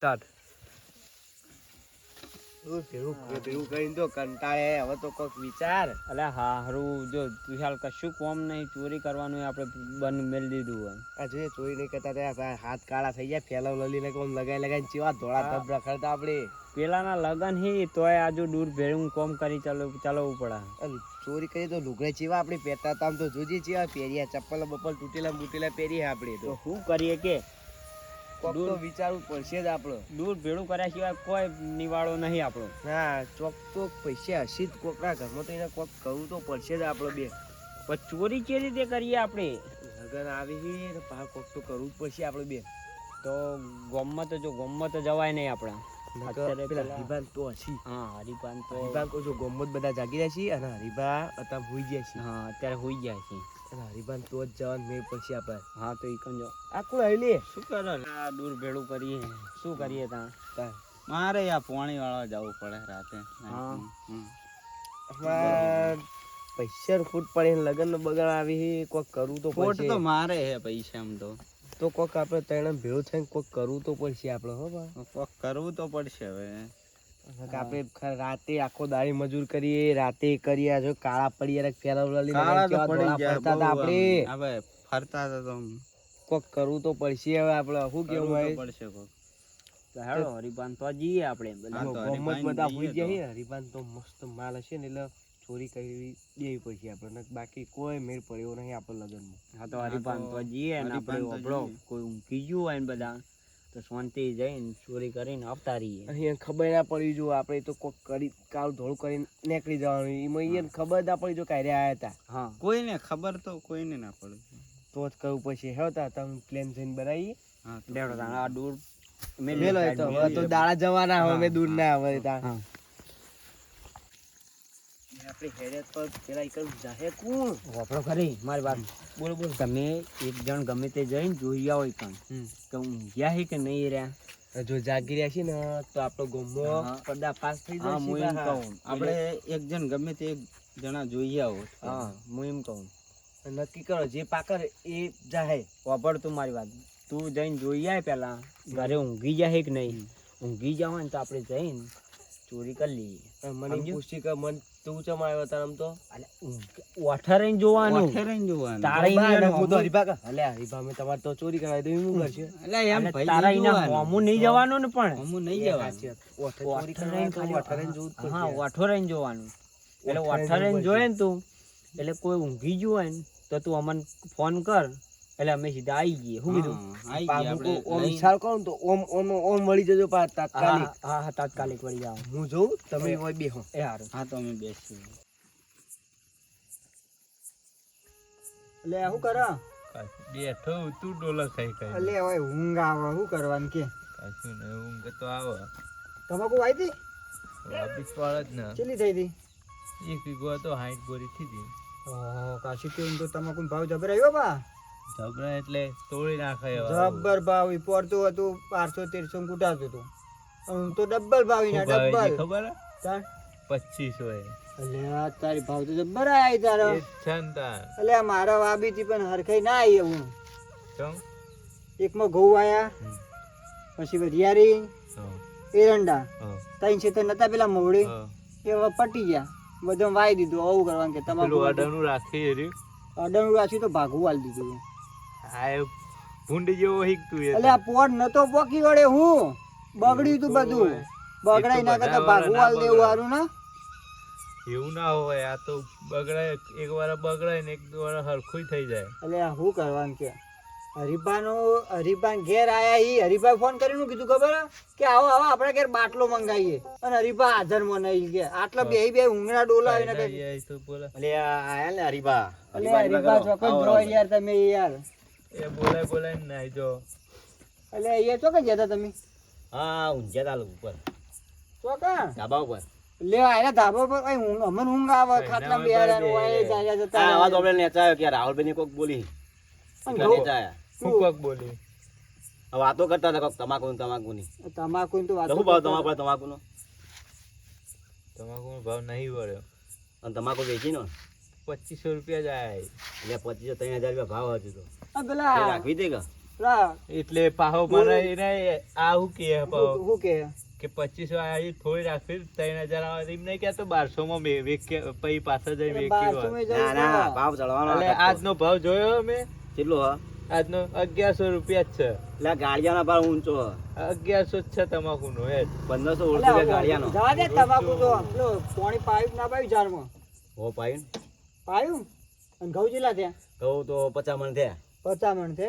Start શું ભેળું ભેળું કરીને તો કંટાળે હવે તો કોક વિચાર. અલે હારું જો વિશાલ કશું કોમ નહીં ચોરી કરવાનું આપણે બંધ મેળ દીધું હોય. આ જોઈએ ચોરી નહીં કરતા હાથ કાળા થઈ ગયા ફેલાવ લલીને કોમ લગાઈ લગાઈને ચેવા ધોળા. ધબ રખડતા આપણે પેલાના લગન હી તોય આજુ દૂર ભેળું કોમ કરી ચાલો ચાલવું પડે. ચોરી કરી તો લુગડે ચીવા આપણે પહેરતા તો આમ તો જોજી ચીવા પહેર્યા ચપ્પલ બપ્પલ તૂટેલા બૂટેલા પહેરીએ આપણે તો. તો શું કરીએ કે કોક તો વિચારવું પડશે જ આપણો. દૂર ભેળું કર્યા સિવાય કોઈ નિવાળો નહીં આપણો. ના ચોક તો પૈસા હશે જ. કોકના ઘરમાં તો એને કોક કરવું તો પડશે જ આપણો બે. પણ ચોરી કેવી રીતે કરીએ આપણે? લગન આવી ને પા કોક તો કરવું જ પડશે આપણે બે. તો ગોમમાં તો જો ગોમમાં તો જવાય નહીં આપણા. હરિભાન તો હશી. હા તો હરિભાન તો જો ગોમત બધા જાગી રહ્યા છીએ અને હરિભા અત્યારે હોઈ ગયા છીએ હા અત્યારે હોઈ જાય છે. હરિભાન તો જ જવાનું મેં પછી આપણે હા તો ઈ જો. આ હરી શું કરો આ દૂર ભેળું કરીએ. શું કરીએ ત્યાં મારે આ પોણી વાળા જવું પડે રાતે. હા. પૈસા ફૂટ પડે ને લગન બગડ આવી છે, કોક કરવું તો ખોટ તો મારે હે પૈસા એમ તો. તો કોક આપણે ત્રણ ભેળું થઈને કોક કરવું તો પડશે આપણે હો કોક કરવું તો પડશે હવે. આપણે રાતે આખો દાડી મજૂર કરીએ રાતે કરીએ જો કાળા ફેરવલી પડી ગયા ફરતા હતા બહુ આપણે. હવે ફરતા હતા તો કોક કરવું તો પડશે હવે આપણે શું કેવું હોય પડશે કોક. હેડો હરિપાન તો જઈએ આપણે બધા. હા, તો. જઈએ. હરિભાન મસ્ત માલ હશે ને એટલે ચોરી કરી દેવી પડશે આપણે. બાકી કોઈ મેળ પડ્યો નહીં આપણે લગનમાં. હા તો હરિભાન તો જઈએ ને આપણે હરિપાન તો ઓભળો જઈએ. કોઈ ઊંઘી ગયું હોય ને બધા. તો શાંતિ જઈને ચોરી કરીને આવતા રહીએ. અહીંયા ખબર ના પડી જો આપણે તો કોક કરી કાળ ધોળ કરીને નીકળી જવાનું. એમાં અહીંયા ખબર ના પડી જો કાંઈ રહ્યા હતા. હા. કોઈને ખબર તો કોઈને ના પડે. તો જ કહું પછી હેવતા તમે પ્લેન જઈને બનાવીએ. હા લેવડો આ દૂર મેલો એ તો. હવે દાડા જવાના હવે દૂર ના હવે ત્યાં હા. આપણી હેરિયત પર પેલા એક જાહે કોણ? વાપરો ખરી મારી વાત. બોલો બોલો. તમે એક જણ ગમે તે જઈને જોઈ આવો પણ કે ઊંઘ્યા છે કે નહીં રહ્યા? જો જાગી રહ્યા છે ને તો આપણો ગોમો પડદા પાસ થઈ જાય હું એમ કહું. આપણે એક જણ ગમે તે જણા જોઈ આવો. હા. હું એમ કહું. નક્કી કરો જે પાકર એ જાહે. વાપર તું મારી વાત. તું જઈને જોઈ આવે પેલા ઘરે ઊંઘી જાય કે નહીં? ઊંઘી જાવ ને તો આપણે જઈને ચોરી કરી લઈએ. મને? પૂછી કે મન તું ચમ આવ્યો તાર આમ તો? ઓઠરે જોવાનું. ઓઠેરે જોવાનું. તારે બા, ઈ ને યાર હું તો હરીભા અલે હરીભા મેં તમારે તો ચોરી કરાવી કરશે? એમ ભાઈ તારા એના નહીં જવાનું ને પણ. હોમું નહીં જવાનું. ચોરી ઓઠરે જોવું હા ઓઠરે એટલે ઓઠરે જોયે ને તું એટલે કોઈ ઊંઘી ગયું હોય ને તો તું અમને ફોન કર. એટલે અમે સીધા આવી ગઈએ. શું કીધું? ઓમ વિચાર કરું તો ઓમ ઓમ ઓમ વળી જજો પા તાત્કાલિક. હા હા તાત્કાલિક વળી જાઓ. હું જોઉં તમે હોય બેહો. એ હારું. હા તો અમે બેસીએ. એટલે શું કરો? બેઠો તું ડોલર ખાઈ ખાઈ. એટલે હવે ઊંઘ આવે શું કરવાનું કે? કશું ને ઊંઘ તો આવે. તમાકુ વાઈ હતી વાપીસ વાળા જ ને. ચેલી થઈ હતી એક વીઘો તો હાઈટ બોરી થી હતી ઓહો કાશી તો તમાકુ ભાવ જબર આવ્યો બા. ઝબરા એટલે તોડી નાખે જબર ભાવ ઈ પડતું હતું બારસો તેરસો કુટાતું હતું. હું તો ડબ્બલ ભાવી ના ડબ્બલ. ખબર? પચીસો આ તારી ભાવ તો જબર આવી તારો. આ મારા વાબી થી પણ હરખાઈ ના આવી હું એકમાં ઘઉં આયા પછી વરિયારી એરંડા. ત્રણ છે નતા પેલા મોડી. એ હવે પટી ગયા. બધું વાઈ દીધું આવું કરવાનું કે તમારું અડાનું રાખી અડનું રાખ્યું તો ભાગવું વાળી દીધું. આ એ જેવો હીકતું એટલે આ પોટ નતો પોકી વળે હું. બગડ્યું તું બધું. બગડાઈ ના કરતા ભાગવું દેવું હારું ના? એવું ના હોય આ તો બગડાય એક વાર બગડાય ને એક વાર હરખું થઈ જાય. એટલે આ શું કરવાનું કે? હરીફાનો હરીફાન ઘેર આયા ઈ. હરીફા ફોન કરીને કીધું ખબર હે? કે આવો આવો આપણે ઘેર બાટલો મંગાવીએ અને હરીફા હાજર મનાઈ કે આટલા બે બે ઊંઘના ડોલા આવીને ના, કઈ એટલે આયા ને હરીભા. એટલે હરીફા ચોક્કસ યાર તમે યાર. એ બોલાય બોલાય ને નાઈ જો. એટલે અહીંયા ચોક્કસ જતા તમે? હા ઊંઝા તાલુ ઉપર. ચોક્કસ ધાબા ઉપર. લે આયા ધાબા પર કઈ ઊંઘ અમને ઊંઘ આવે ખાટલા બે જાય જતા આ વાત આપણે નેચાયો કે રાહુલભાઈ ની કોક બોલી. નેચાયા. શું? કોક બોલી? વાતો કરતા હતા કોક તમાકુ ને તમાકુ ની તમાકુ ની તો વાતો તો શું ભાવ તમાકુ તમાકુ નો તમાકુ ભાવ નહીં વળ્યો. અને તમાકુ વેચી નો પચીસો રૂપિયા જાય એટલે પચીસો ત્રણ હજાર રૂપિયા ભાવ હજુ તો પેલા તે. રાખવી દે એટલે પાહો મને એને આ હું કે પાહો? હું કે કે પચીસો આવી થોડી રાખી ત્રણ હજાર આવે એમ નહીં તો બારસો માં પછી પાછા જઈ વેચી ના ના ભાવ ચડવાનો એટલે આજનો ભાવ જોયો અમે? કેટલો હ? આજનો અગિયારસો રૂપિયા જ છે. એટલે ગાડિયાનો ભાવ ઊંચો અગિયારસો જ છે તમાકુનો એ જ. પંદરસો રૂપિયા ગાડિયાનો. જવા દે તમાકુ તો પાણી પાયું ના પાયું ઝાડમાં? હો પાયું. પાયું? અને ઘઉં જેટલા થયા? ઘઉં તો પચાસ મણ થયા. પચાસ મણ છે.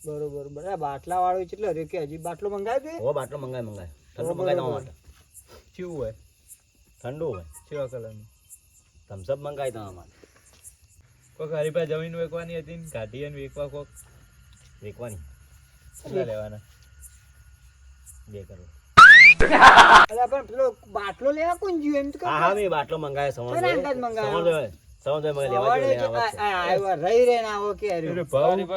બરોબર બરાબર. બાટલા વાળો કેટલો રહ્યો? કે હજી બાટલો મંગાવ્યો છે? હો બાટલો મંગાય મંગાય. ઠંડો મંગાય. તમારા માટે કેવું હોય? ઠંડુ હોય? કેવા કલરનું? થમ્સઅપ મંગાય તમારા માટે કોક હરીફા જમીન વેકવાની હતી ને કાઢી અને વેકવા કોક. વેકવાની કેટલા લેવાના? બે કરોડ. અલ્યા પણ પેલો બાટલો લેવા કોણ જીવ એમ તો હા મેં બાટલો મંગાવ્યો સમજ મંગાયો? સમજ સમજ લેવા જો જોઈએ આ- રહી રહી ને આવો અરે. ભાવ કે?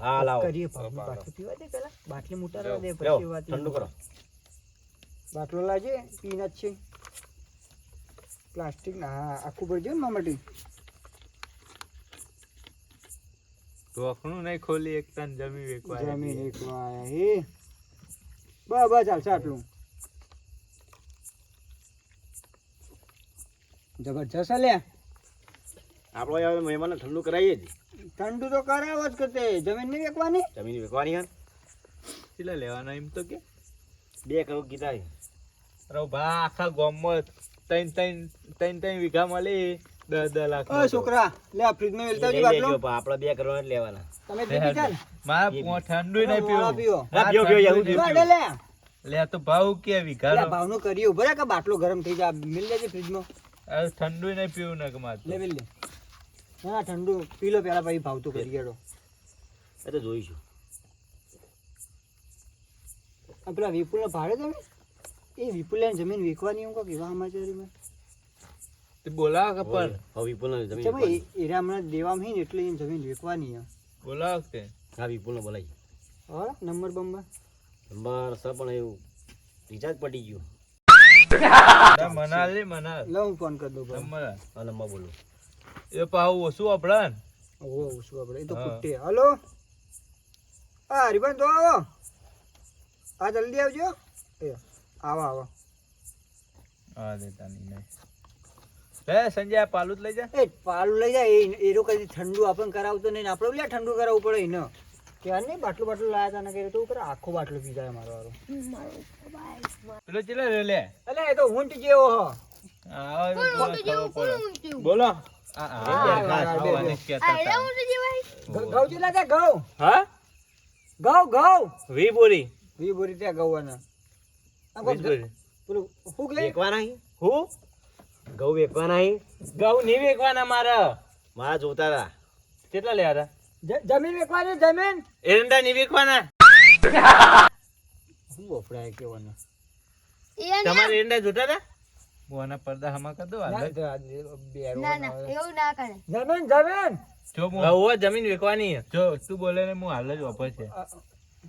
હા લાવો. કરીએ ભાવની બાટલો પીવા દે પેલા. બાટલી મુટાડવા દે પછી વાત ઠંડુ કરો. બાટલો લાજે પીના છે. પ્લાસ્ટિક ના આખું ભરજો ને મામાટી ઢોકણું નહીં ખોલી એક તન જમીન વેચવા જમી એક આયા હે. બસ બસ ચાલશે આટલું જબરજસ્ત લે આપણો હવે મહેમાનને ઠંડુ કરાવીએ જ. ઠંડુ તો કરાવો જ કરતે. જમીન નહીં વેકવાની? જમીન વેકવાની હે? કેટલા લેવાના એમ તો કે? બે કરોડ કીધા છે. ભા આખા ગામમાં ત્રણ ત્રણ ત્રણ ત્રણ વીઘા મળી. દસ દસ લાખ ઓય છોકરા લે આ ફ્રીજમાં વેલતા આવજો બાટલો. આપણે બે કરોડ જ લેવાના. તમે પીધી ચાલ મારા પો- ઠંડુ નહીં પીવો. પીવો. પીવો, પીવો, એવું પીવો. લે લે તો ભાવ કે લે, વીઘાનો ભાવનું કરીએ. ઊભો કે બાટલો ગરમ થઈ જાય. મિલ લેજે ફ્રીજમાં ઠંડુ નહીં પીવું ને કે મારે લે મિલ લે. ના ના ઠંડુ. પી લો પેલા પછી ભાવતું કરી ગયો એ જોઈશું. પેલા વિપુલ ભાડે તમે એ વિપુલ જમીન વેચવાની એમ કોક એવા સમાચારીમાં તે બોલાવ કે હવે વિપુલને જમીન. હમણાં દેવામાં હી ને એટલે એમ જમીન વેચવાની હે. બોલાવો કે? હા વિપુલને બોલાવી. હા નંબર બંબર. નંબર સર પણ એવું રિચાર્જ પટી ગયું. ના, મનાલ લે મનાલ. લે હું ફોન કરી દઉં નંબર. આ. નંબર બોલું. એ પાવ ઓછું આપડે ઓ ઓછું શું આપણે એ તો હા. ફૂટે હલો. હા હરિભાઈ તો આવો. હા જલ્દી આવજો. એ આવો આવો. હા દેતા નહીં નહીં. સંજય પાલું લઈ જા. એ પાલું લઈ જાય એ એરો કદી ઠંડુ આપણને કરાવતો નહીં આપણે લ્યા ઠંડુ કરાવવું પડે એને. ક્યાં નહીં? બાટલું બાટલું લાયા તા ને કે તો ઉપર આખો બાટલો પી જાય મારો વારો પેલો ચેલા લે લે? અલે એ તો ઊંટ જેવો હ. બોલો. હા, હા, ઘઉં જેટલા ત્યાં ઘઉં હા ઘઉં ઘઉં વી બોરી વી બોરી ત્યાં ઘઉંના પેલું શું કે હું? ઘઉં વેકવાના હી? ઘઉં નહીં વેકવાના મારા. મારા જોતા હતા કેટલા લેવા હતા? જમીન વેકવાની જમીન? એરંડા નહીં વેકવાના. શું વપરાય કેવાના? તમારે એરંડા જોતા હતા આના પડદા હમા ના એવું ના કરે. જમીન જમીન. જો હું હવે જમીન વેકવાની છે. જો તું બોલે ને હું હાલ જ વાપર છે.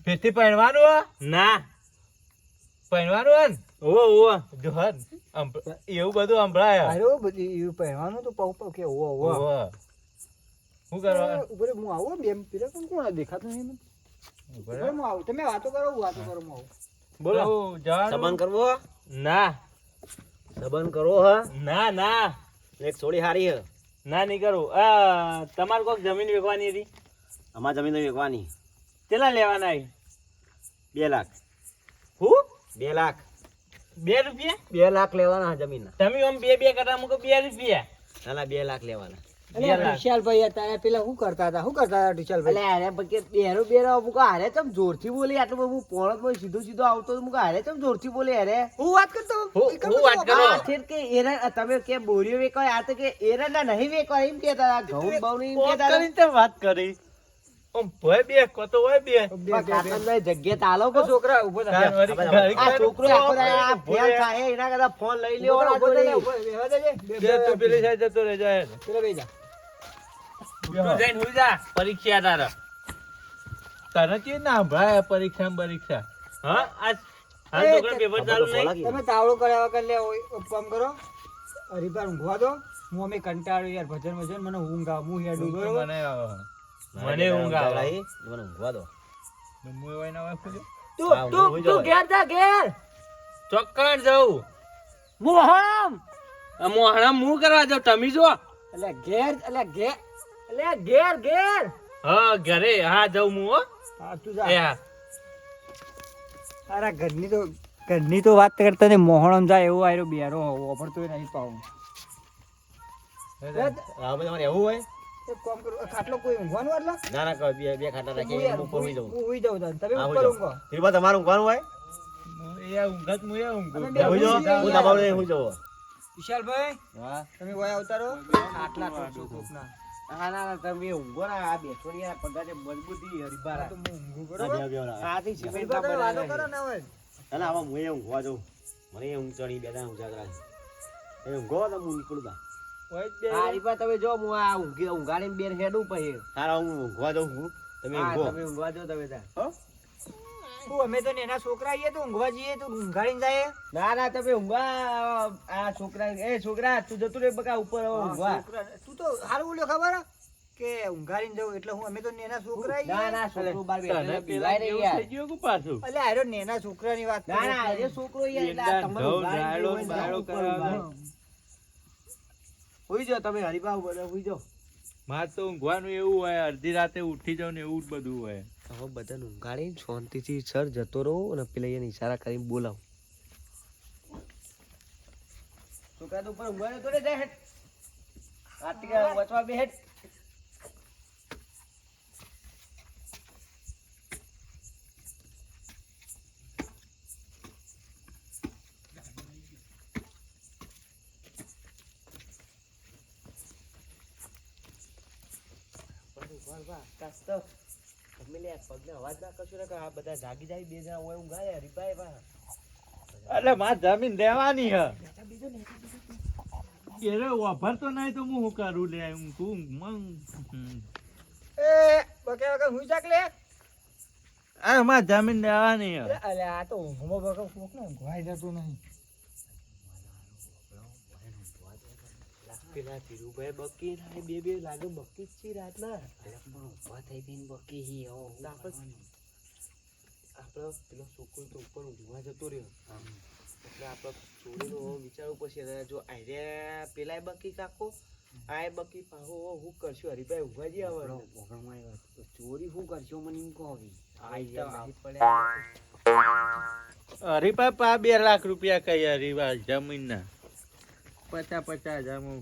ફેરથી પહેરવાનું હો? ના. પહેરવાનું હે ને? ઓવો ઓવો જો હે એવું બધું સંભળાય અરે બધી એવું પહેરવાનું તો પગ પગ કે ઓવો ઓવો. શું કરવા? ઉપર હું આવું બે પીરે કોણ કોણ દેખાતું નહીં મને? ઉપર હું આવું. તમે વાતો કરો હું વાતો કરો હું આવું. બોલો. જવાનું. કરવો? ના. સંબંધ કરો હ? ના ના. એક થોડી હારી હ. ના નહીં કરું. આ તમારે કોઈક જમીન વેચવાની હતી? અમાર જમીન તો વેચવાની. કેટલા લેવાના છે? બે લાખ. હું? બે લાખ. બે રૂપિયા? બે લાખ લેવાના જમીન તમે આમ બે બે કરતા મૂકો બે રૂપિયા. ના ના બે લાખ લેવાના. વિશાલભાઈ હતા પેલા શું કરતા હતા? શું કરતા હતા વિશાલભાઈ? અરે પછી બેરો બેરો મુકા હારે ચમ જોરથી બોલી આટલું બધું પોણતમાં સીધો સીધો આવતો મુકા હારે ચમ જોરથી બોલી હારે હું વાત કરતો? હું- એક જ હું વાત કરો. કે એરા તમે કે બોરીઓ વેકવાય આ તો કે એરંડા નહીં વેકવાય એમ કેતા હતા. ઘઉં બહુ એમ કેતા હતા. વાત કરી. બે કો હોય બે. જગ્યા તાલો બે છોકરા ઊભો આ આ થાય એના કરતા ફોન લઈ ઊભો. બે- પેલી સાઈડ જતો રહે જાય. પેલા. તું જઈને હુઈ જા. પરીક્ષા તારા તને કેવી ના સંભળાય પરીક્ષા પરીક્ષા. હા? આજ હાલ એ, પેપર ચાલુ નહીં? તમે તાવડો કર્યા વગર લે કામ કરો. હરીફા ઊંઘવા દો. હું અમે કંટાળ્યો યાર ભજન ભજન મને ઊંઘ આવે હું હેડું બરોબર? મને મને ઊંઘ આવે. લાગી, મને ઊંઘવા દો. હું એવાય ના હોય તું તું તું ઘેર જા ઘેર. ચોક્કસ જવું મોહરમ. મોહરમ હું કરવા જાઉં. તમે જો એટલે ઘેર એટલે ઘેર એટલે ઘેર ઘેર. હા ઘરે. હા જાઉં હું હો. હા તું જા. અરે ઘરની તો ઘરની તો વાત કરતા ને મોહણમ જાય એવો આયરો બેરો ઓફરતો નહીં પાઉં હા તમારે એવું હોય? કોમ કરું ખાટલો કોઈ ઊંઘવાનું એટલે ના ના કહો, બે બે ખાટા રાખી હું પહોંચી જાઉં. હું હુઈ જાઉં તમે ઉપર ઊંઘો. એમાં તમારે ઊંઘવાનું હોય? એ ઊંઘત હું એ ઊંઘું. હું જો હું જાઉં? દબાવું યાર. નહીં, હું જવો વિશાલભાઈ હા. તમે વયા અવતારો? ખાટલા કોકના. ના તમે ઊંઘો ને આ બેસો ને પગારે મજબૂતી કરો. ને હવે. હું એ ઊંઘવા જાઉં. મને ઊંઘ ચડી બે ત્રણ ઊંઘા કરાય એ ઊંઘો તો હું નીકળું. બે. તમે જો હું આ ઊંઘી ઊંઘાડીને બેર હેડું પછી. તારા હું ઊંઘવા જાઉં હું. તમે ઊંઘો. તમે ઊંઘવા જાઓ તમે ત્યાં. અમે તો એના છોકરા આવીએ તો ઊંઘવા જઈએ તો ઊંઘાડીને જાય? ના ના તમે ઊંઘવા આ છોકરા એ છોકરા તું જતું રે બકા ઉપર ઊંઘવા. તું તો સારું બોલ્યો ખબર કે ઊંઘાડીને જવું એટલે હું અમે તો નેના છોકરા ના ના છોકરો બાર બેઠો પેલા પીવાય યાર. થઈ ગયું કે પાછું? અલ્યા હારો નેના છોકરાની વાત ના ના છે. છોકરો યાર એટલે આ ઈંડા, તમારું ઘઉં, ઊંઘાડીને રાયડો, ઉપર બાયડો ઊંઘવા. કરાવે. હુઈ જાઓ તમે હરીબા ઉપર હુઈ મારે તો ઊંઘવાનું એવું હોય અડધી રાતે ઉઠી જાવ ને એવું જ બધું હોય. હવે બધાને ઊંઘાડીને શાંતિથી સર જતો રહો અને પેલા એને ઈશારા કરીને બોલાવો. છોકરા તો ઉપર ઊંઘવા તો જાય હેઠ વચવા બે હેઠ આકાશ તો તમે લે પગને અવાજ ના કરશો ને આ બધા જાગી જાય બે જણા હોય ઊંઘાડે હરીભાઈ બા અરે મારે જમીન દેવાની હે. એને વાપરતો નહીં તો હું શું કરું લે ઊંઘું મંગ એ બકે બકે હું જાગ લે? અરે મારે જમીન દેવાની હે. અલ્યા, આ તો ઊંઘમાં બકે કોક ને ઊંઘવાય જતું નહીં. પેલા ધીરુભાઈ બકી ના બે બે લાગે બકી જ છે રાતના. ઊભા થઈ થઈને બકી હી આપણે આપણે પેલો છોકરો તો ઉપર ઊંઘવા જતો રહ્યો. એટલે આપણે ચોરીનો વિચારવું પડશે જો આર્યા પેલાય બકી કાકો આય બકી પાહો હું કરશો? હરીભાઈ ઊભા જઈએ આવે ચોરી શું કરશો મને એમ કહો હરીભાઈ પા બે લાખ રૂપિયા કઈ હરીવા જમીન ના પચાસ પચાસ હજારમાં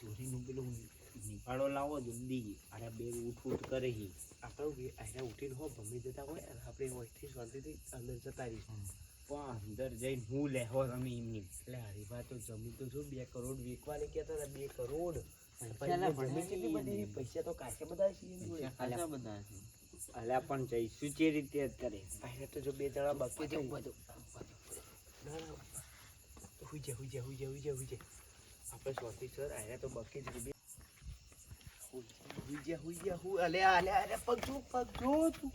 ચોરીનું પેલું લાવો જલ્દી. બે ઉઠ ઉઠ કરે હી આપણે આયરા ઉઠીને હો ભમી જતા હોય અને આપણે હોયથી શાંતિથી અંદર જતા રહીશું. પણ અંદર જઈને હું લેહો એમની. એટલે હરીભા તો જમી તો જો બે કરોડ વેચવાની કહેતા હતા બે કરોડ. પૈસા તો કાશે બધા છે બધા છે. અલ્યા પણ જઈશું જે રીતે અત્યારે. કરે તો જો બે જણા બાકી છે. ના ના તો હુઈ જા હુઈ જા હુઈ જા હુઈ જા હુઈ જા. આપણે શાંતિ સર આયરા તો બાકી જ છે બે હુઈ જા હુઈ જા હુઈ. અલે અલે અલે પગ જો જો તું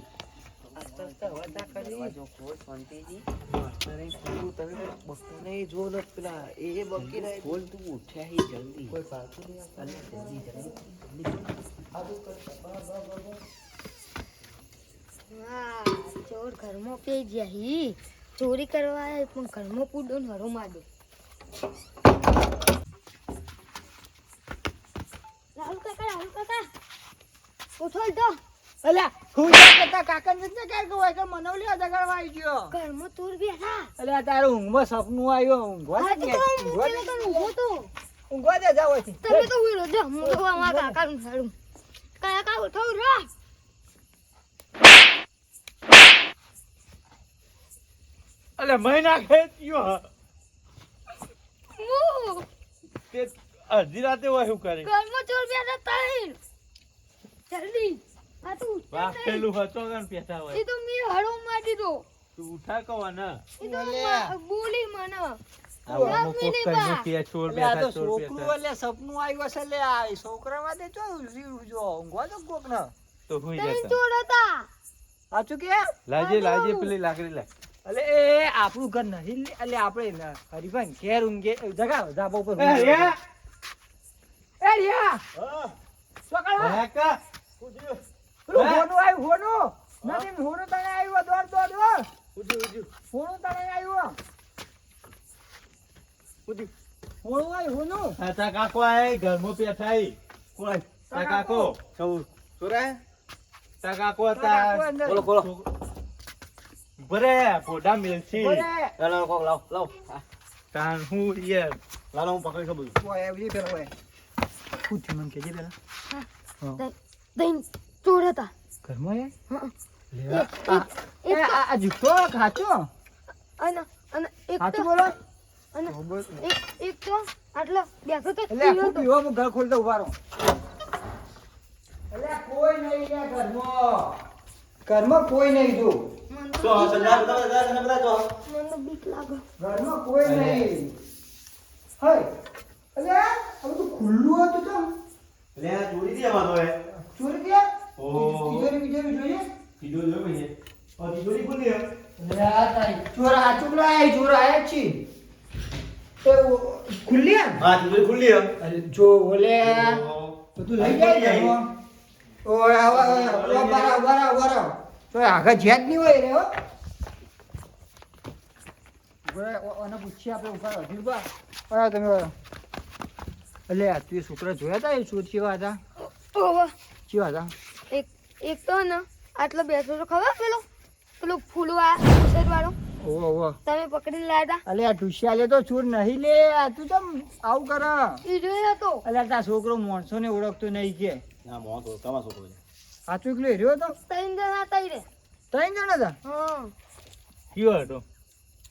હી જલ્દી કોઈ પાછું નહીં આવતું. જલ્દી જલ્દી હા ચોર ઘરમાં પે હી. ચોરી કરવા આવે પણ ઘરમાં પૂડો ને હરો માડો. રાહુલ કાકા રાહુલ કાકા. ઉઠો તો અલ્યા હું કરતા કાકાને નથી ક્યારે કહું? કે મનવલી જગાડવા આવી ગયો. ઘરમાં ચોર બેઠા. અલ્યા તારું ઊંઘમાં સપનું આવ્યું. ઊંઘવા દે તો ને, ઊંઘવા દે. જાવ તમે તો હું તો સારું કાકા ઉઠો રો એટલે મહિના ખેંચ્યો હું? તે અડધી રાતે હોય શું કરે? ઘરમાં ચોર બેઠા તાઈ. જલ્દી. આ તો વાહ પેલું હતો ને હોય. એ મેં મારી ઉઠા ને. એ બોલી. મને. છોકરું ને તો લાજે પેલી લાકડી લાય અલે એ આપણું ઘર નહીં એટલે આપણે હરિભાઈ ઘેર ઊંઘે જગાવો ધાબા ઉપર એ રિયા! એ રિયા. ચોકડા પેલું હોનું આવ્યું હોનું? નથી હોનું તને આવ્યું દોડ દોડ દોડ હોનું તને આવ્યું? હોનું આવ્યું હોનું? આ તારા કાકો આય ઘરમાં બેઠા કોઈ કાકો. છોરા તારા કાકો હતા. બોલો બોલો. ભરે ફોટા મેલસી. લાવ કોક લાવ લાવ તાન હું યાર લાવ હું પકડી ખબર ઓય, આવી પેલા ઓય. શું થયું મને પેલા ચોર હતા ઘરમાં એ? લેવા. આ- આ આ ખાચો અને અને એક તો બોલો અને એક એક તો આટલો બેઠો તો એટલે આ પીળો ખૂબ તો. પીવો, હું ઘર ખોલતો ઊભા રહો. એટલે કોઈ નહીં ઘરમાં ઘરમાં કોઈ નહીં જો મને તો તો લાગે. બધા બધા બધા જો મને તો બીક લાગે. ઘરમાં કોઈ નહીં. હય. એટલે આ બધું ખુલ્લું હતું તો? લે ચોરી થી અમારો હે ચોરી ગયા ઓ તિજોરી બિજોરી જોઈએ? કીધું જો ભાઈ ઓ તિજોરી હે એટલે આ તારી ચોર ચોકલા આય ચોર આયા છે. તો ખુલ્લી? હા તિજોરી ખુલ્લી અરે જો ઓલે. બધું લઈ જાય. ઓય આવા આવા આવા? બારા બારા તો આગળ જ્યાં જ નહીં હોય રે ઓને પૂછીએ આપણે ઊભા હજી ઊભા. તમે. એટલે આ તું છોકરા જોયા હતા એ ચોર કેવા હતા? ઓહો. હતા? એક એક તો ને આટલો બેસો તો ખબર પેલો? પેલો ફૂલું આ વાળો ઓહો ઓહો. તમે પકડીને લાયા હતા અલે આ ઢુસિયા તો ચોર નહીં લે. આ તું તમ આવું કર? એ જોયો હતો. અલે આ છોકરો માણસો ને ઓળખતો નહીં કે. ના મો તો તમારો છોકરો છે. તો એકલો હેર્યો હતો? ત્રણ જણા હતા રે. ત્રણ જણા હતા? હા કયો હતો.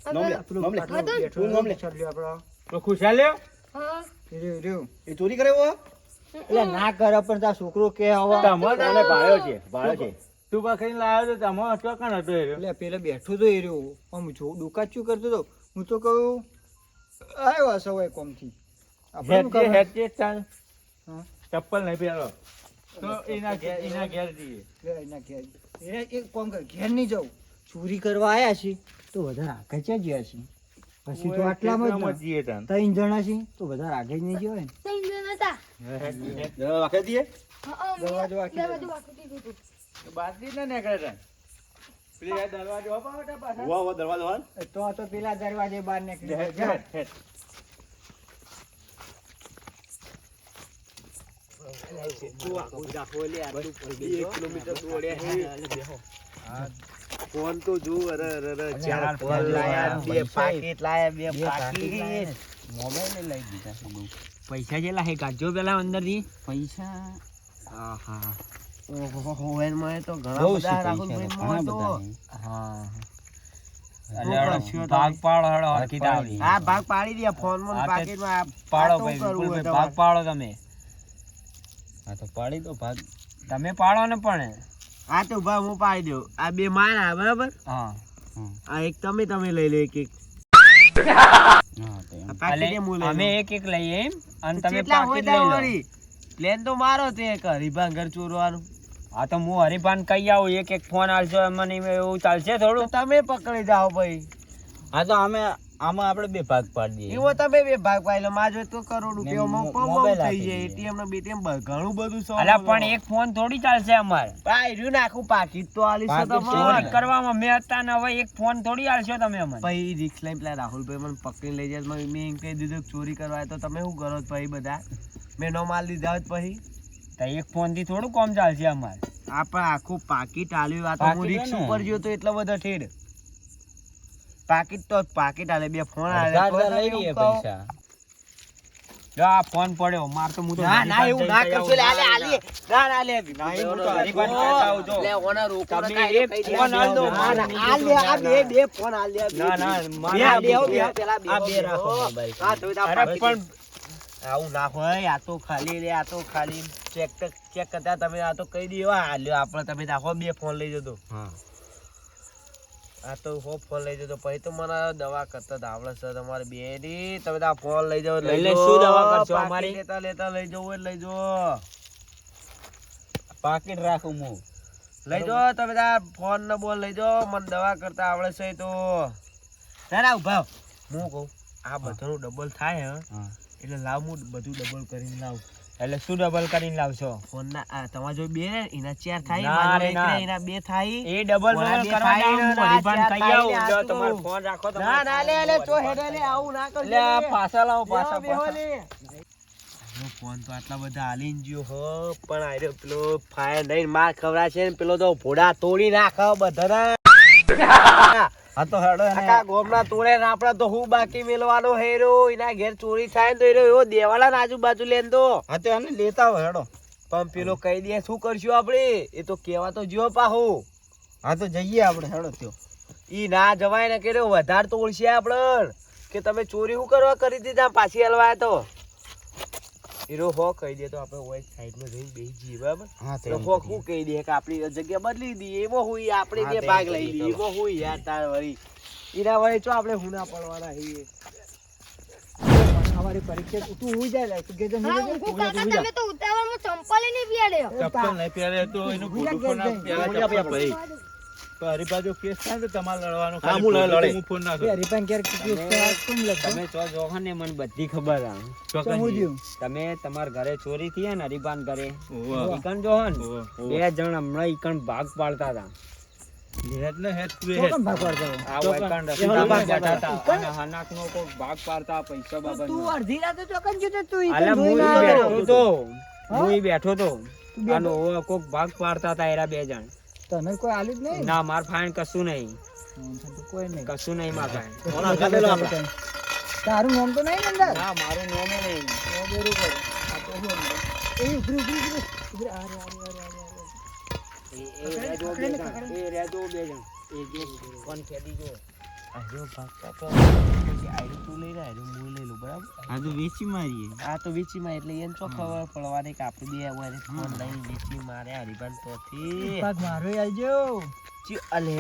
નોમલે નોમ લે પેલો- નોમ લે હતો ને? બેઠો તું નોમલે ચાલ્યો આપણો. તો ખુશાલ લ્યો? હા. હેર્યો હેર્યો. એ ચોરી કરે ઓ એટલે ના કરે પણ તા છોકરો કે હવે તમારે મને ભાળ્યો છે ભાળ્યો છે. તું પકડીને લાવ્યો તો તમારો ચોકણ હતો એ એટલે પેલા બેઠો તો એ રહ્યો આમ જો ડુકાચ્યું કરતો તો હું તો કહું આવ્યો સવાય હોય કોમથી. આપણે હેઠે ખબર? ચાલ હા. ચપ્પલ નહીં પહેરો. તો એના ઘેર એના ઘેર જઈએ. એના ઘેર. એને એક કામ કર. ઘેર નહીં જાઉં ચોરી કરવા આયા છે તો વધારે આગળ ક્યાં ગયા છે પછી તો આટલામાં જ જઈએ તાન. ત્રણ જણા છે તો વધારે આગળ નહીં જવાય ને. ત્રણ જણા હતા. દીએ? દરવાજો ના નીકળે તાન. પેલી દરવાજો પાછા. દરવાજો હાલ તો તો પેલા દરવાજે બહાર નીકળી હેઠ, જા. હેઠ, હેઠ. એક કિલોમીટર દોડ્યા છે ફોન તો જો અરે અરે ચાર ફોન લાયા બે પાકીટ લાયા બે પાકીટ પૈસા જે હે કાઢજો પેલા અંદરથી ઓહો એમાં તો ઘણા બધા રાહુલભાઈ માં તો હા ભાગ પાડો હેડો હરખી તાવડી. ભાગ પાડી દે ફોનમાં પાકીટમાં પાડો ભાઈ ભાગ પાડો તમે હા તો પાડી દો ભાગ. તમે પાડો ને પણ. આ તો ભાઈ હું પાડી દઉં. આ બે મારા બરાબર? હા. આ એક તમે તમે લઈ લો એક એક અમે એક એક લઈએ એમ અને તમે પાકીટ લઈ લો. પ્લેન તો મારો તે એક હરિભાન ઘર ચોરવાનું. હા તો હું હરિભાન કહી આવું એક એક ફોન આવશો મને એવું ચાલશે થોડું? તમે પકડી જાઓ ભાઈ. હા તો અમે આમાં આપણે બે ભાગ પાડી દઈએ એવો તમે બે ભાગ પાડી લો. માં જોઈએ તો કરોડ રૂપિયા માં મોબાઈલ થઈ જાય. એટીએમ નો બીટીએમ ઘણું બધું સો અલા પણ એક ફોન થોડી ચાલશે અમાર. ભાઈ રહ્યું નાખું પાકીટ તો આલી છે તો ફોન કરવામાં મેં હતા ને હવે એક ફોન થોડી આલશો તમે અમને. ભાઈ રિક્ષ લઈને પેલા રાહુલભાઈ મને પકડી લઈ જાય. મેં એમ કહી દીધું કે ચોરી કરવા તો તમે શું કરો ભાઈ બધા? મેં નો માલ લીધા હોત પછી. તો એક ફોનથી થોડું કામ ચાલશે અમારે. આ પણ આખું પાકીટ આલ્યું. આ તો હું રિક્ષ ઉપર ગયો તો એટલો બધો ઠેડ. પાકીટ તો પાકીટ આલે બે ફોન આલે લઈ લઈએ પૈસા. જો આ ફોન પડ્યો માર તો હું તો ના ના એવું ના કરશો. લે આલે આલે. આવું. ના ના લે ના, હું તો હરિભાન કહેતા જો. લે ઓના રોકડા તમે એક ફોન આલ દો, માર આલે આ લે આ ના, બે બે ફોન આલ દે ના ના મારે બે આવ બે પેલા બે આ બે રાખો. હા, તો અરે પણ આવું ના હોય આ તો ખાલી રે આ તો ખાલી. ચેક ચેક કરતા તમે આ તો કહી દો આ લ્યો આપણે તમે રાખો બે ફોન લઈ જતો હા. આ તો હો ફોન લઈ જતો પછી તો મને દવા કરતા જ આવડે છે. તમારે બે ની તમે આ ફોન લઈ જાવ લઈ એટલે શું દવા કરશો અમારી? લેતા લેતા લઈ જવું હોય લઈ જો પાકીટ રાખું હું. લઈ જાઓ તમે આ ફોન ને બોલ લઈ જાઓ. મને દવા કરતા આવડે છે તો. ના ઊભા હું. કહું આ બધાનું ડબલ થાય હે. એટલે લાવ હું બધું ડબલ કરીને લાવ. એટલે શું ડબલ કરીને લાવશો? ફોન ના તમાર જો બે એના ચાર થાય ના મારા રે એક એના બે થાય. એ ડબલ ડબલ કરવાના કહી થાય આવું. જો તો તમારો. ફોન રાખો ના ના લે લે ચો હેડે લે આવું ના કરજો લે. પાછા લાવો પાછા પાછા. ફોન તો આટલા બધા હાલીને ગયો હો પણ આર્યો પેલો ફાયર લઈને માર ખવડાવશે ને પેલો તો ભોડા તોડી નાખો બધાના. હા તો હેડો આખા ગોમના તોડે ને આપડા તો હું બાકી મેલવાનો હેરો. એના ઘેર ચોરી થાય તો એનો એવો દેવાળા ને આજુબાજુ લેન તો હા તો એને લેતા આવો હેડો. પણ પેલો કહી દે શું કરશું આપણે? એ તો કેવા તો જીવો પાહુ. હા તો જઈએ આપણે હેડો થયો ઈ ના જવાય ને કે વધારે તોડશે આપડે કે તમે ચોરી શું કરવા કરી દીધા પાછી હલવાય તો? હીરો હો કહી દે તો આપણે ઓય સાઈડમાં જઈને બેસી જઈએ બરાબર? હા તો હો હું કહી દે કે આપણી જગ્યા બદલી દઈએ એવો હોય આપણે બે ભાગ લઈ લઈએ એવો હોય યાર તાર વળી. એના વળી ચો આપણે હુના પડવાના હઈએ અમારી પરીક્ષા તું ઉઈ જાય લે તું કેજે હા તમે તો ઉતાવળમાં ચંપલ નહીં પહેર્યો. ચંપલ નહીં પહેરે તો એનું ખોટું ફોન આપ- પહેલા ચપ્પલ પહેરી. તો હરીબાજુ કેસ થાય તો તમારે લડવાનું હા, હું લડે. હું ફોન ના કરું. હરીફાન ક્યારે કીધું કેમ લખો તમે ચો જોહો ને મને બધી ખબર આ તો તો હું કઈ. જ્યું? તમે તમારા ઘરે ચોરી થઈ ને હરીબાન ઘરે. ઈકણ જોહો બે જણ હમણાં ઈકણ ભાગ પાડતા હતા ભાગ પાડતો બેઠા હતા અને હનાકનો કોક ભાગ પાડતા પૈસા બાબતનો. તું હું. બેઠો કોક ભાગ પાડતા હતા એરા બે જણ તને કોઈ આલી જ નહીં? ના માર ફાઈન કશું નહીં. કોઈ નહીં. કશું નહીં માર ફાઈન તારું નામ તો નહીં અંદર? ના મારું નામ નહીં. બરોબર. એ ઉભરી, ઉભરી, ઉભરી. ઉભરી. આ રે, આ રે, આ રે, આ રે, આ રે. એ- એ બે જણ એ જે ફોન ખેદી જો? આર્યો ભાગતા તો પછી તું લઈ રહ્યા હું લઈ લઉં બરાબર? આ તો વેચી મારીએ. આ તો વેચીમાં એટલે એને ચો ખબર પડવાની કે આપણે બે હોય ફોન લઈને વેચી મારે મારો આવજો. ચી- અલે.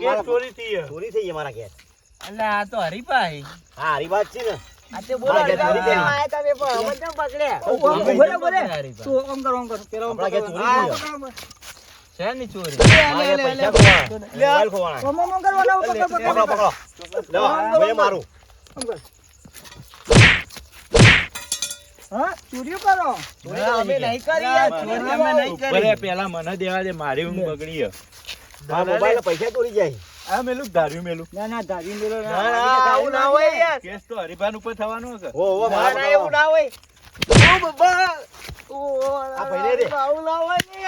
ઘેર ચોરી થઈ છે. ચોરી થઈ અમારા ઘેર. અલે આ તો હરીભાઈ હા હરિભાઈ છે ને. બોલો. આયા તમે પણ કેમ. તું કર, કર. પેલો. ચોરી ખોવાના. પકડ, પકડ, પકડો. લો મેં મારું. કર. મને દેવા દે મારી ઊંઘ બગડી પૈસા ચોરી જાય. આ મેલું ધાર્યું મેલું? ના ના ધારી મેલો ના. ના, ના, આવું ના હોય યાર. કેસ તો હરીફાન ઉપર થવાનું છે હો હો ના, ના, એવું ના હોય. ઓ બાબા? ઓ, આ ભાઈને દે. આવું ના હોય ને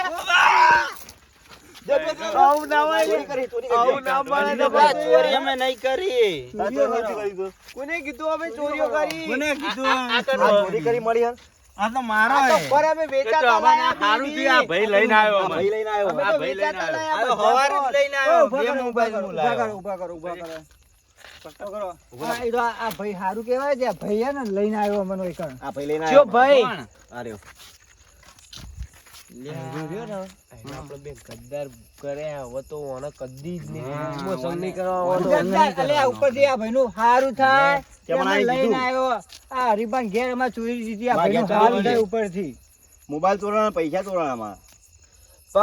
આવું ના હોય કરી આવું ના મળે તો ચોરી અમે નહીં કરી. તાર ચોરી નથી કરી તું. કોને કીધું અમે ચોરીઓ કરી? કોને કીધું? આ- ચોરી કરી મળી? આ તો મારો પર અમે વેચાતા લાયા હારું થી આ ભાઈ લઈને આવ્યો અમે ભાઈ લઈને આવ્યો. આ ભાઈ લઈને આવ્યો. હવારે જ લઈને આવ્યો. બે મોબાઈલ મોબાઈલ હું ઊભા. કરો, ઊભા કરો, ઊભા કરો. પકડો કરો. આ આ ભાઈ હારું કહેવાય છે. હે ને લઈને આવ્યો મને એકણ આ ભાઈ લઈને જો આવ્યો. ભાઈ. આ રહ્યો. બે ગદ્દાર હવે તો ઓને કદી જ નહીં. હા, નહીં કરવા ઓને હવે તો ગદ્દાર, અલે આ ઉપરથી આ ભાઈનું હારું થાય. તે મને એમને આઈ લઈને આવ્યો. આ હરીબાન ઘેર એમાં ચોરી દીધી આ ભાઈનું ઘેર થાય ઉપરથી. મોબાઈલ તોડવાના પૈસા તોડવાના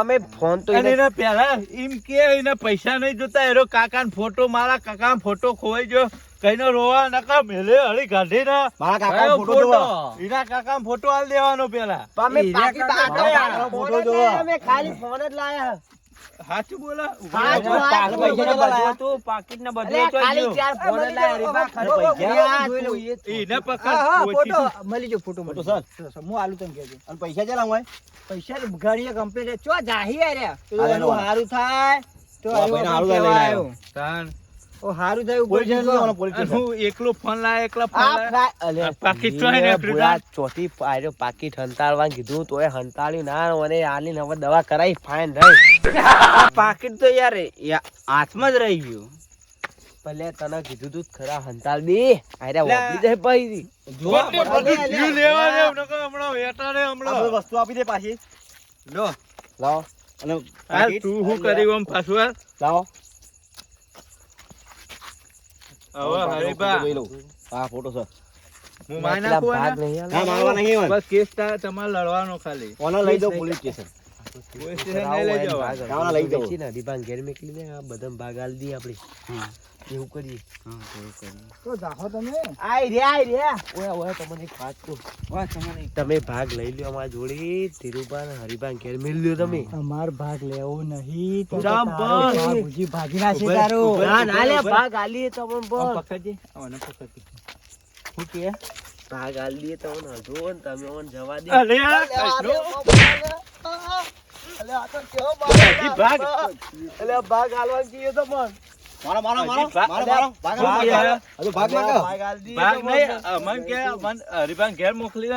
અમે ફોન તો એના પેલા એમ કે એના પૈસા નહીં જોતા. એનો કાકા ફોટો મારા કાકા ફોટો ખોવાઈ ગયો. કઈનો રોવા નકા મેલે હળી કાઢી ના મારા કાકા ફોટો જોવા. એના કાકા ફોટો આલ દેવાનો પેલા. અમે હીરા પાકીટ ફોટો જોવા. અમે ખાલી ફોન જ લાયા બોલા. પૈસા બધું પાકીટ ને બધું અલે ખાલી ચાર ફોન લાયા. રીબા ખાલી બહુ, બહુ, પૈસા. બહુ, જોઈ લઉં. એને હા પકડ ફોટો. મળી ગયો ફોટો ફોટો મળી સર. હું આલું તને કહેજો. અને પૈસા હોય પૈસા ઘડીએ કમ્પ્લીટ ચો જાહી આર્યા. હારું થાય. તો હારું આવ્યો. ઓ હારું થયું પોલીસ સ્ટેશન. પોલીસ હું એકલો ફોન લાય એકલા ફોન લાય. અલે, પાકીટ ને ભૂલા ચોથી આર્યો પાકીટ હંતાળવા કીધું તોય હંતાળ્યું ના મને આલીને હવે દવા કરાઈ ફાઇન રહી. પાકીટ તો યાર હાથમાં જ રહી ગયું. ભલે તને કીધું તું ખરા હંતાલ દે અરે. વાપરી જાય પછી જો લેવા દે, નકો હમણાં વેટાડે આ હમણાં. વસ્તુ આપી દે પાછી. લો, લાવ. અને તું હું કરી ઓમ પાછું? લાવો. હવે હરીબા ફોટો હું મારી નાખું. બસ કેસ તા- તમારે લડવાનો ખાલી. ઓને લઈ દો પોલીસ સ્ટેશન એવું કરીએ. તો જાહો તમે. આય રે આય રે. ઓય ઓય તમને એક વાત કહું. તમે ભાગ લઈ લ્યો અમારા જોડે ધીરુભાઈ અને હરિભાઈ ઘેર મેલ લ્યો તમે. અમાર ભાગ લેવો નહીં. તો રામ. ભાગ. તારો. ના ના લે ભાગ આલીએ તો પણ. પકડજે. પકડજે. કે? ભાગ આલ દઈએ તમને. હજુ તમે જવા દે. અરે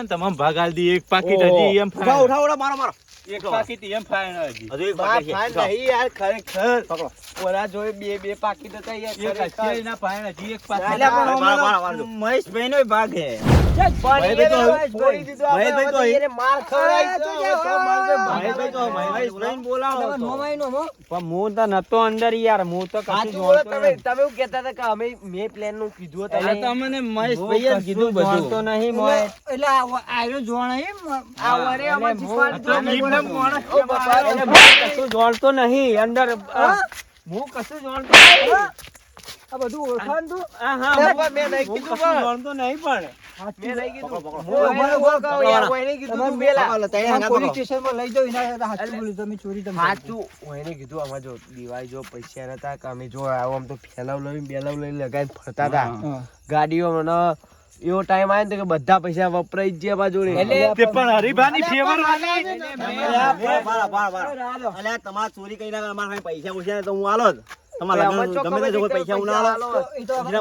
તમામ ભાગ આલ દી એક પાકીટ હજી એમ ઉઠા ઉઠાવો, મારો મારો. એક પાકીટ એમ ફાઈન હજી. હજુ એક બા ફાઈન. નહીં યાર ખરેખર. પકડો. ઓલા જોડે બે બે પાકીટ હતા યાર એક ખરેખર. અઠ્યાવીસના ફાઈન હજી એક પણ મારો, અમારો મારો. મહેશભાઈનો ભાગ હે તો તો એને માર તો તો તો બોલાવો તો. પણ તો નતો અંદર યાર હું તો કશું સાચું તમે. તમે એવું કહેતા હતા કે અમે મેં પ્લાનનું કીધું હતું. એટલે તો અમને મહેશભાઈએ કીધું બધું. નહીં એટલે- એટલે આ જોણ એમ? આ વરે અમે એટલે કશું જોડતો નહીં અંદર હું? કશું જોડતો આ બધું ઓળખાણ તું? હા, હા, મેં નહીં કીધું પણ. જોડતો નહીં પણ. ગાડીઓ મને એવો ટાઈમ આવે ને કે બધા પૈસા વપરાઈ ગયા બાજુ એટલે પણ હરીભાની ફેવર અલ્યા, તમારે ચોરી કરી નાખે અમારા પૈસા પૂછ્યા તો હું આલો જ. તમારા ગમે તે પૈસા હું ના આલો.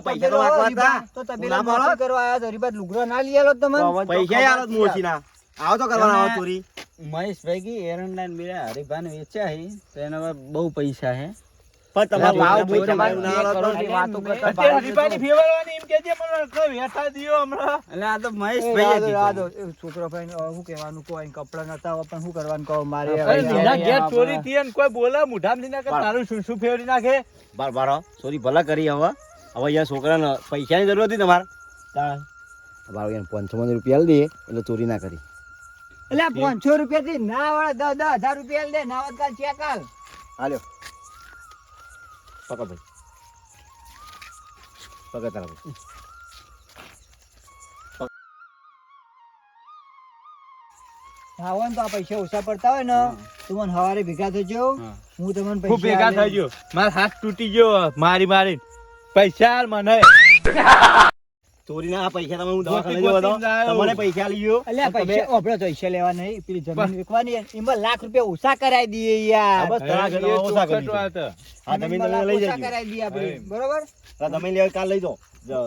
પૈસા તો તબેલા ના કરવા આયા હરીબા ના લઈ આલો પૈસા આલો જ મોચીના. આવો તો કરવાના આવો ચોરી. મહેશભાઈ કી એરંડાન બીરા હરિભાન વેચ્યા હી. તો એના બહુ પૈસા હે. પણ તમારે ભાવ ભાવ ભાઈ પૈસા ના બે આલો તો કરોડની વાતો કરતા અત્યારે ભાવ હરીભાની એમ કહેજે મને કોઈ વેઠા દ્યો હમણાં. એટલે આ તો એ મહેશભાઈ રાધો, રાધો. એ છોકરો ભાઈ શું કહેવાનું કહો એને નતા પણ શું કરવાનું કહો મારે અરે અરે હવે નીના યાર, ચોરી થઈ અને કોઈ બોલે મુઢામથી નાખે બાર. તારું શું શું ફેરવી નાખે? બાર. ચોરી ભલા કરી હવે. હવે યાર છોકરાને પૈસાની જરૂર હતી તમારે. બાર યાર પાંચસો રૂપિયા આલી દઈએ એટલે ચોરી ના કરી. એટલે પાંચસો રૂપિયા થી ના વાળા દસ દસ હજાર રૂપિયા દે ના કાલ ચેક હાલ હાલ્યો. પકડ ભાઈ પકડ તારા ભાઈ તો આ પૈસા ઓછા પડતા હોય ને તું મને સવારે ભેગા થજો હા. તમને પૈસા ભેગા ગયો મારો હાથ તૂટી ગયો મારી મારી. પૈસા મને. પૈસા તમે હું દવાખાને જવા દો ગોતીને પૈસા લઈ ગયો અલ્યા પૈસા લેવા નહીં પેલી જમીન વેચવાની એમાં લાખ રૂપિયા ઓછા કરાવી દઈએ યાર. બસ ઓછા કરી. હા તમે લઈ લાખ ઓછા કરાવી દઈએ આપણે. બરોબર? તમે લેવા કાલ લઈ જાઓ.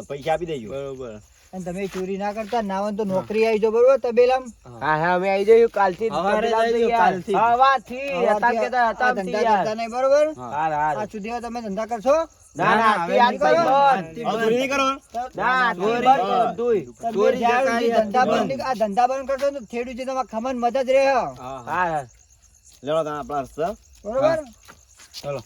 પૈસા આપી દેજો. બરોબર. અને તમે ચોરી ના કરતા નાવન તો નોકરી આવી જો બરોબર તબેલામ. હા હા અમે આવી જઈએ કાલથી કાલથી હવાથી હતા કેતા હતા ધંધા નહીં બરોબર? હા. હા આ સુધી તમે ધંધા કરશો? ના ના યાદ કરો. ચોરી કરો. ના ચોરી ચોરી ધંધા બંધ આ ધંધા બંધ કરશો તો થેડું જે તમારા ખમન મદદ રહે હા. હા લેવા તમે આપણા રસ્તા બરોબર? ચલો.